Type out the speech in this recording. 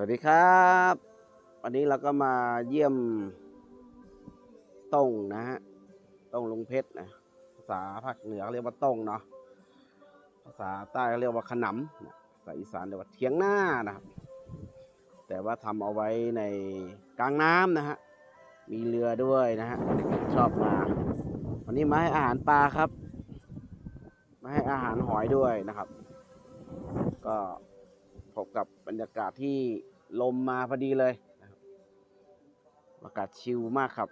สวัสดีครับ วันนี้เราก็มาเยี่ยมต้งนะฮะต้งลุงเพชรนะภาษาภาคเหนือเรียกว่าต้งเนาะภาษาใต้เรียกว่าขนำภาษาอีสานเรียกว่าเทียงหน้านะครับ แต่ว่าทำเอาไว้ในกลางน้ำนะฮะมีเรือด้วยนะฮะชอบมาวันนี้มาให้อาหารปลาครับ มาให้อาหารหอยด้วยนะครับ ก็ พบกับบรรยากาศที่ลมมาพอดีเลยอากาศชิลมากครับ